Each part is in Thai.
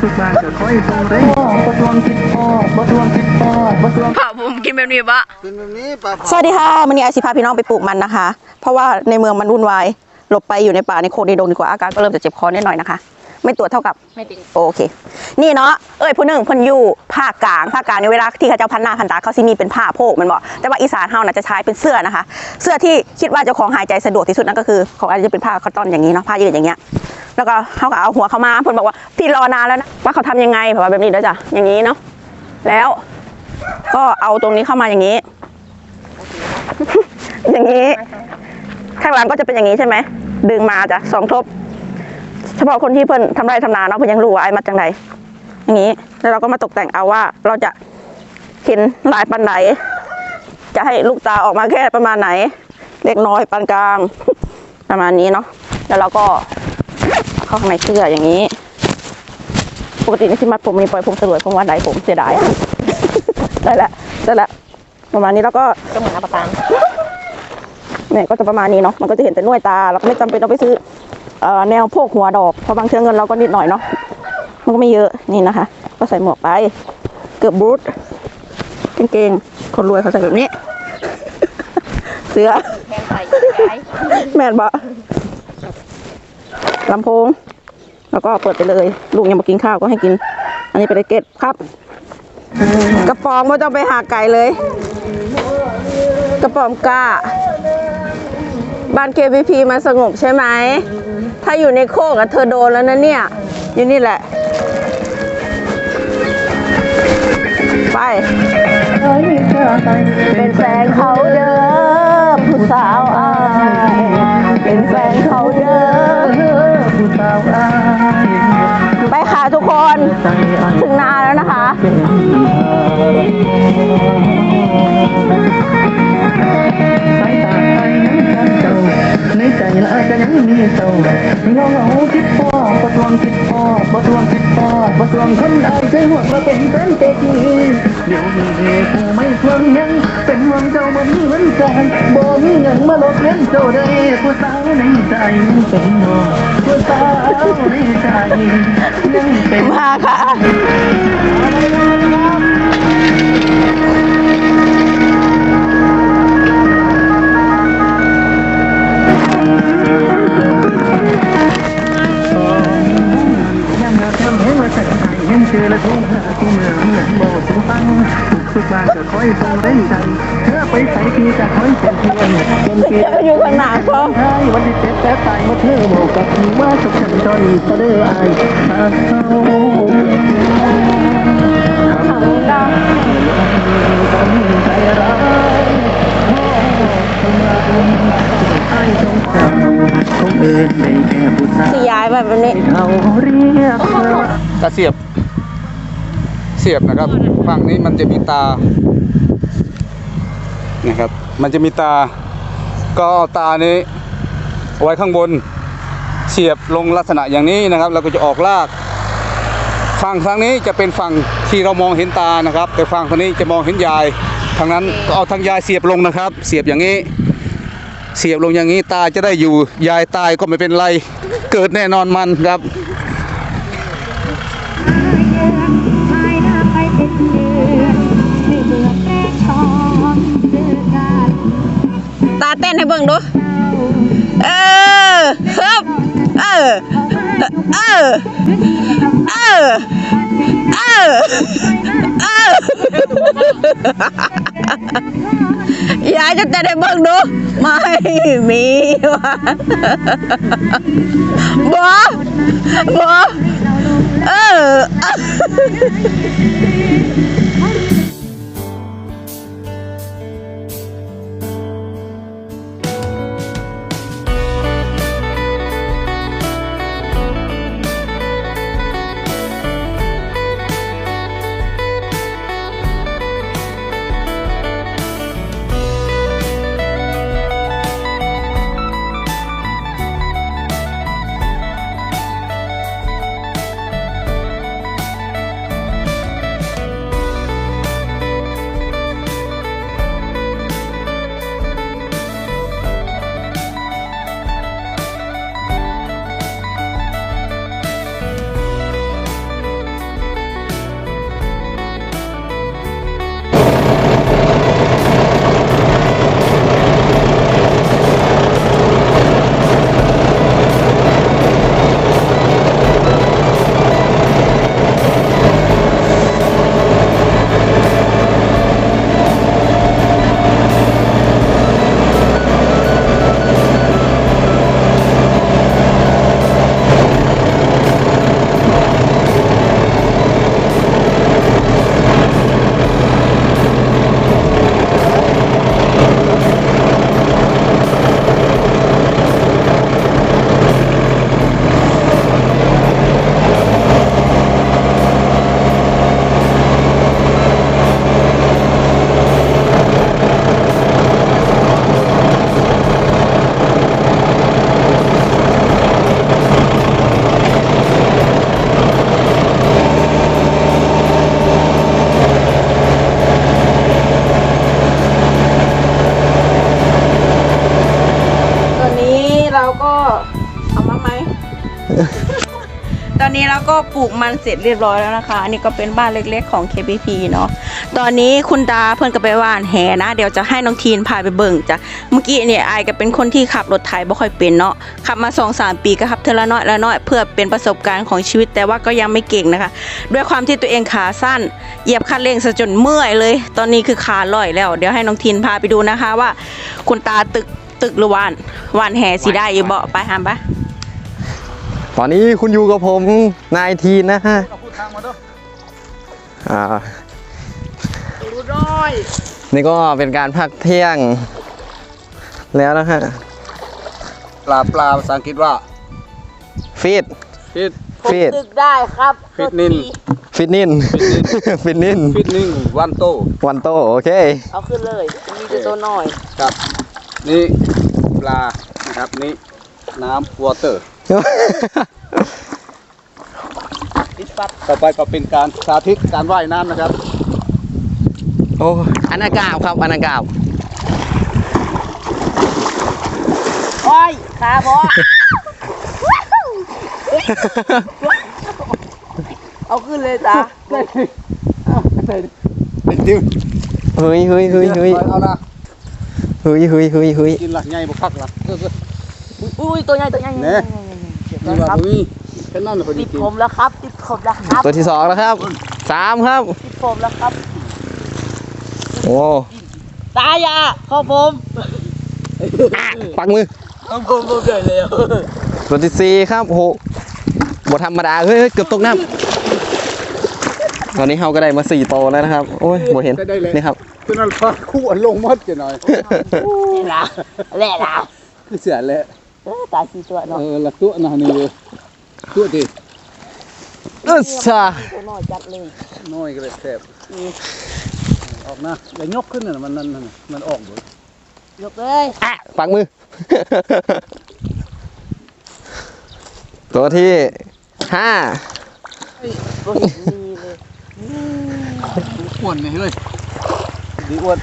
ทุกบ้านก็คอยส่งได้บ่ดวงคิดพอดบ่ดวงคิดพอดบ่ดวงผ่าผมกินแบบนี้ปะเป็นแบบนี้ปลาเผาสวัสดีค่ะวันนี้ไอซิพาพี่น้องไปปลูกมันนะคะ เพราะว่าในเมืองมันวุ่นวายหลบไปอยู่ในป่าในโคกในดงดีกว่าอาการก็เริ่มจะเจ็บคอนิดหน่อยนะคะ ไม่ตรวจเท่ากับไม่ติดโอเค นี่เนาะเอ้ยผู้หนึ่งเพิ่นอยู่ภาคกลางภาคกลางในเวลาที่เขาเจ้าพันหน้าพันตาเขาสิมีเป็นผ้าโพกมันบอกแต่ว่าอีสานเฮาน่ะจะใช้เป็นเสื้อนะคะ เสื้อที่คิดว่าเจ้าของหายใจสะดวกที่สุดนั่นก็คือ ของอาจจะเป็นผ้าคอตตอนอย่างนี้เนาะผ้ายืดอย่างเงี้ย แล้วก็เขาก็เอาหัวเขามาเพิ่นบอกว่าพี่รอนานแล้วนะว่าเขาทำยังไงแบบว่าแบบนี้เด้อจ้ะอย่างนี้เนาะแล้ว ก็เอาตรงนี้เข้ามาอย่างนี้ อย่างนี้ข้างหลังก็จะเป็นอย่างนี้ใช่ไหมดึงมาจ้ะสองทบ เฉพาะคนที่เพิ่นทำไรทำนาเนาะเพิ่นยังรู้ว่าไอ้มาจังไดอย่างนี้ แล้วเราก็มาตกแต่งเอาว่า เราจะเห็นลายปันไหน จะให้ลูกตาออกมาแค่ประมาณไหน เล็กน้อยปานกลาง ประมาณนี้เนาะแล้วเราก็ เข้าข้างในเสื้ออย่างนี้ ปกตินี่ที่มัดผมมีปล่อยผมสลวยผมว่าไหนผมเสียดาย ได้ละได้ละประมาณนี้แล้วก็ก็เหมือนอัปปานเนี่ยก็จะประมาณนี้เนาะมันก็จะเห็นแต่หน่วยตาเราก็ไม่จำเป็นต้องไปซื้อเอ่อแนวโพกหัวดอกเพราะบางเชื้อเงินเราก็นิดหน่อยเนาะมันก็ไม่เยอะนี่นะคะ ก็ใส่หมวกไปเกือบบูทกางเกงคนรวยเขาใส่แบบนี้ เสื้อแทนใส่ใช้แม่นบะ ลำโพง แล้วก็เปิดไปเลย ลูกยังมากินข้าวก็ให้กิน อันนี้ไปเลยเก็ตครับ กระป๋องไม่ต้องไปหาไก่เลย กระป๋องกล้าบ้าน KVP มันสงบใช่ไหม ถ้าอยู่ในโคกอะเธอโดนแล้วนะเนี่ย อยู่นี่แหละ ไป เป็นแฟนเขาเด้อ ถึงนาแล้วนะคะ ในใจละจะยังมีเจ้าเงาเงาคิดพ่อดบ่ดวงคิดพ่อดบ่ดวงคิดพ่อ วงคนใดใจหวดมาเป็นแฟนเต็มเดี๋ยวมีเด็กผู้ไม่ฟังยังเป็นห่วงเจ้าบ่มีเงินใจายบ่มีเงินมาลบเงินเจ้าได้ผู้สาวในใจเป็นน้องผู้สาวในใจยังเป็นมาค่ะาก็คอยส่งได้ใจเธอไปใส่ทีจะคอยเป็นเพื่อนเป็นเพื่อนอยู่ข้างหน้าเขาใช่วันที่เจ็บแต่ตายมาเธอบอกกับว่าสุขฉันจอยก็เด้ออายหากเขาถังดต้องใจร้ายทำไอ้จงจำคงเดินได้แค่ผู้สาำวที่ย้ายแบบนี้เขาเรียกเราตาเสียบ เสียบนะครับ ฝั่งนี้มันจะมีตานะครับ มันจะมีตา ก็เอาตานี้เอาไว้ข้างบนเสียบลงลักษณะอย่างนี้นะครับ เราก็จะออกลาก ฝั่งทางนี้จะเป็นฝั่งที่เรามองเห็นตานะครับ แต่ฝั่งทางนี้จะมองเห็นยายทางนั้นก็เอาทางยายเสียบลงนะครับ เสียบอย่างนี้ เสียบลงอย่างนี้ตาจะได้อยู่ยายตายก็ไม่เป็นไร เกิดแน่นอนมันครับ ต้นให้เบิ่งดู เออฮึบเออ เออ เออ เออ เออยายจะเต้นให้เบิ่งดู ไม่มีว่ะบ่บ่เออ ปลูกมันเสร็จเรียบร้อยแล้วนะคะ อันนี้ก็เป็นบ้านเล็กๆของ KPP เนาะตอนนี้คุณตาเพื่อนก็ไปว่านแหนะ เดี๋ยวจะให้น้องทีนพาไปเบิ่งจ้ะเมื่อกี้เนี่ยไอายก็เป็นคนที่ขับรถไถบ่ค่อยเป็นเนาะขับมา2อสปีก็ขับเทละน้อยละน้อยเพื่อเป็นประสบการณ์ของชีวิตแต่ว่าก็ยังไม่เก่งนะคะ ด้วยความที่ตัวเองขาสั้น เหยียบคันเร่งซะจนเมื่อยเลย ตอนนี้คือขาลอยแล้ว เดี๋ยวให้น้องทีนพาไปดูนะคะว่า คุณตาตึกตึกหรือวานวานแหสีได้อยู่บ่ไปหามปะ ตอนนี้คุณอยู่กับผมนายทีนนะฮะเอาพูดทางมาด้วยอ่านี่ก็เป็นการพักเที่ยง แล้วนะฮะปลาปลาภาษาอังกฤษว่าฟิตฟิตฟิตตึกได้ครับฟิตนินฟิตนินฟิตนินฟิตนิ่งวันโตวันโตโอเคเอาขึ้นเลยมีแต่ตัวน้อยครับ นี่ปลานะครับนี่น้ำวอเตอร์ ต่อไปก็เป็นการสาธิตการว่ายน้ำนะครับ โอ้อันนากาบครับอันนากาบโอ้ยขาบอเอาขึ้นเลยจ้าเป็นจิ้มเฮ้ยเฮ้ยเฮ้ยเฮ้ยเอานะเฮ้ยเฮ้ยเฮ้ยเฮ้ยกินหลักใหญ่บุพักหลักเอออุ้ยตัวใหญ่ตัวใหญ่ๆเนี่ยนี่ว่าบุ้ยแค่นั้นเลยพอดีติดกินผมแล้วครับ ติดผมแล้วครับตัวที่สองแล้วครับสามครับ ติดผมแล้วครับโอ้ตายาเข้าผมปักมือเข้าผมผมเลยเลยตัวที่สี่ครับโอ้โหบธรรมดาเฮ้ยเฮ้ยเกือบตกน้ำตอนนี้เราก็ได้มาสี่โตวแล้วนะครับ โอ้ยบ่เห็นได้เลยนี่ครับคือนั่นพักคู่อันลงมดจะหน่อยนี่ละแหละละ คือเสียแหละเออ ตายสี่ตัวเนาะเออละตัวนะนี่เลยตัวที่อึ๊ชาตัวน้อยจัดเลยน้อยก็เลยแสบออกนะอย่ายกขึ้นน่ะมันนั่นน่ะมันออกหมดยกเลยอะปักมือ ตัวที่ห้าตัวเห็นมีเลยอ้วนนี่เลยดีอ้วน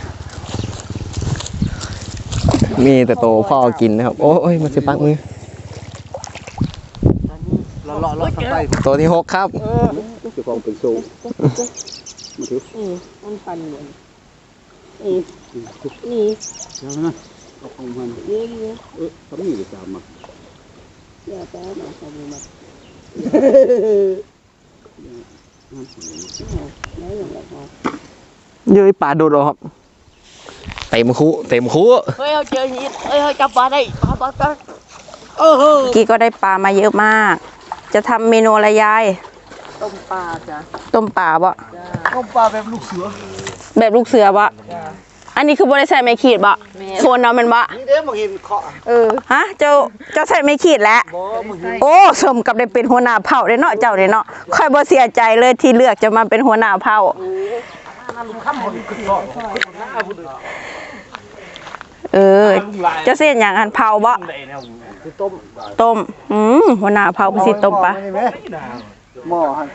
มีแต่โตพ่อกินนะครับ โอ้ยมันจะปักมือเลาะเลาะเลาะทางใต้ตัวที่หกครับเออเจ้าของเป็นสูงมาถืออืมมันพันเลยนี่นี่เดี๋ยวนะเอาของมันเยอะเยอะเออทำนี่เลยตามมาอย่าแป๊บนะขอดูมาเย้ยป่าโดดออกครับเต็มคู่เต็มคู่เฮ้ยเอาเจอหินเฮ้ยเฮ้ยจับปลาได้ปลาปลาปลาเออเมื่อกี้ก็ได้ปลามาเยอะมาก จะทำเมนูอะไรยาย ต้มปลาจ้ะต้มปลาบ่ต้มปลาแบบลูกเสือแบบลูกเสือบ่อันนี้คือบริใส่ไม่ขีดบ่โคนเอาแมันบ่นี่เด้มาเห็นเคาะเออฮะเจ้าเจ้าใส่ไม่ขีดแล้วโอ้สมกับได้เป็นหัวหน้าเผ่าได้เนาะเจ้าได้เนาะค่อยบ่เสียใจเลยที่เลือกจะมาเป็นหัวหน้าเผ่า เออ เจ้าเส้นอย่างอันเผาบ่ต้มต้ม อืมหัวหน้าเผาผู้สิต้มปะนี่ไหมหม้อฮะ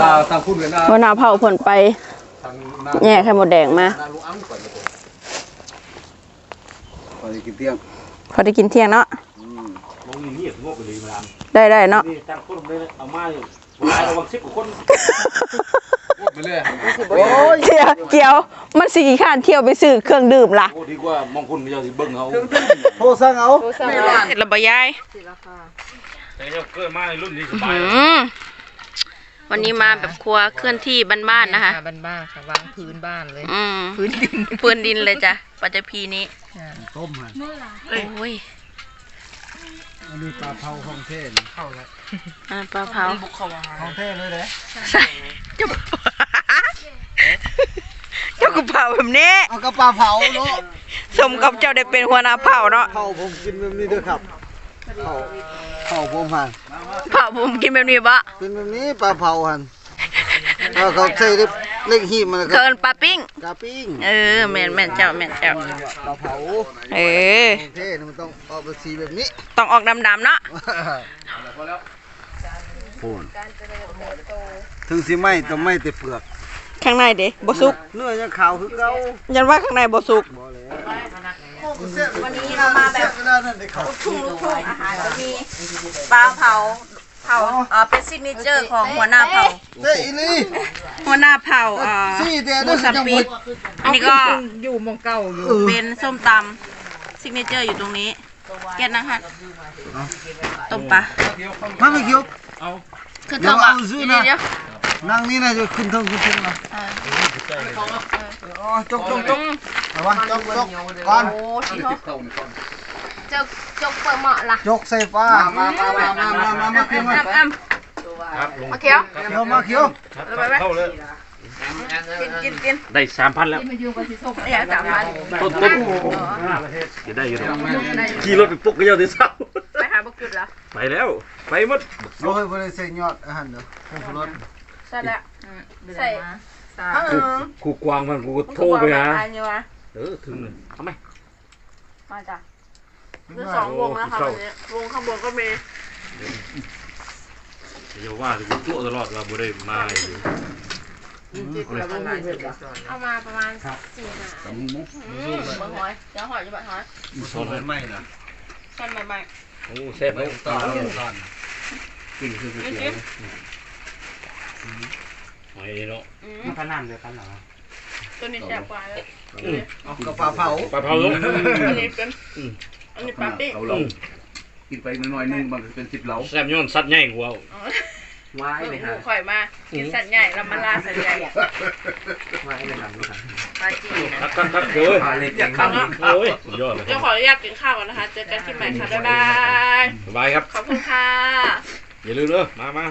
ตาทางคุณเลยนะหัวหน้าเผาเพิ่นไปทางหน้าแย่ไข่มดแดงมาหน้าลูกอังก่อนเลยพอได้กินเที่ยงพอได้กินเที่ยงเนาะมองนี่งบไปเลยมาได้ได้เนาะ นี่ตั้งคนเลยเอามาอยู่ลายระวังสิบกว่าคนไปเลยเที่ยวเกี่ยว มันสิขี้ข้านเที่ยวไปซื้อเครื่องดื่มล่ะโอ้ดีกว่ามองคุณไม่ยอมสิเบิ้งเขาโทรสั่งเอาเสร็จแล้วบ่ยายแต่เจ้าเกิดมาในรุ่นนี้สบายอืมวันนี้มาแบบครัวเคลื่อนที่บ้านๆนะคะบ้านๆค่ะวางพื้นบ้านเลยอืมพื้นดินพื้นดินเลยจ้ะปัจจพีนี้ต้มฮะโอ้ยอันนี้ปลาเผาของเทนเข้าแล้ว อ่าปลาเผาของเทนเลยเด้ใส่เจ้าเจ้าก็เผาแบบนี้เอากระปลาเผาเนาะสมกับเจ้าได้เป็นหัวหน้าเผาเนาะเผาผมกินแบบนี้เด้อครับเผาเผาผมหันเผาผมกินแบบนี้บะเป็นแบบนี้ปลาเผาหันแล้วเขาใส่เล็กหีบมันก็เกินปลาปิ้งกาปิ้งเออแม่นแม่นเจ้าแม่นเจ้าปลาเผาเออของเทนมันต้องออกเป็นสีแบบนี้ ต้องออกดำๆเนาะ ถึงสิไหม่ต้องไหม่แต่เปลือกข้างในเด้บ่สุก เนื้อยังขาวคือเก่ายันว่าข้างในบ่สุกวันนี้เรามาแบบทุ่งลูกทุ่งอาหารก็มีปลาเผาเผผ่าอ่าเป็นซิกเนเจอร์ของหัวหน้าเผ่าเฮ้ยอีลี่หัวหน้าเผ่าอ่าซี่เดียวมูสับปีดอันนี้ก็อยู่มองเก่าอยู่เป็นส้มตำซิกเนเจอร์อยู่ตรงนี้ แกนนะคะต้มปลามาไม่เกี่ยวคือเท่ากับเดี๋ยวเอาซื้อเดี๋นะยวเดี๋ยวนั่งนี่นะจะขึ้นเทางขึ้นเทางนะอ๋อจกจกจกเอาวะจกจกก่อนโอ้ชิโฮจกจกเปิดเหมาะล่ะจกใส่ฟ้ามามามามามามามาเขียวมาอ้ำอ้ำครับลงมาเคี้ยวเขียวมาเขียวเข้าเลย กินกินกินได้สามพันแล้ว อยากจับมันต้นต้นจะได้อยู่แล้วขี่รถไปปุ๊กก็ยอดที่เศร้าไปหาบุกจุดแล้วไปแล้ว ไปหมดโอ้ยบริเซยอดอาหารเด้อผงชูรสใช่แล้วใส่เออกูกวางมันกูโทรไปหาอันนี้วะเออถึงเลยทำไมมาจ้ะคือสองวงนะคะวันนี้วงข้างบนก็มีอย่าว่ากูตัวตลอดว่าบ่ได้มาอยู่ เอามาประมาณสี่หาเบอร์หอยเดี๋ยวหอยจะแบบหอยสอนไม่นะสั้นใหม่โอ้แซ่บแล้วตอนตอนกินคือก๋วยเตี๋ยวหอยเนาะๆอืมขนาดเลยขนาดตัวนี้แซ่บกว่าเลยกระเพราเผาปลาเผาลูกอันนี้เป็นอันนี้ปลาปิ้งเอาเรากินไปหน่อยๆนึงมันเป็นสิบเหลาแซ่บย้อนสัตว์ใหญ่กว่าว้า ยไปหหามูข่อยมากินสัตว์ใหญ่แล้วมาล่าสัตว์ใหญ่ว้ายไปหาลูกค้าปลาจีนทักทักทักเด้อปลาเล็กแกงครัข้าบวโอ้ยสุดยอดเลยเดี๋ยวขออนุญาตกินข้าวก่อนนะคะ เจอกันที่ใหม่ค่ะบ๊ายบายสบายครับ ขอบคุณค่ะ อย่าลืมเด้อมามา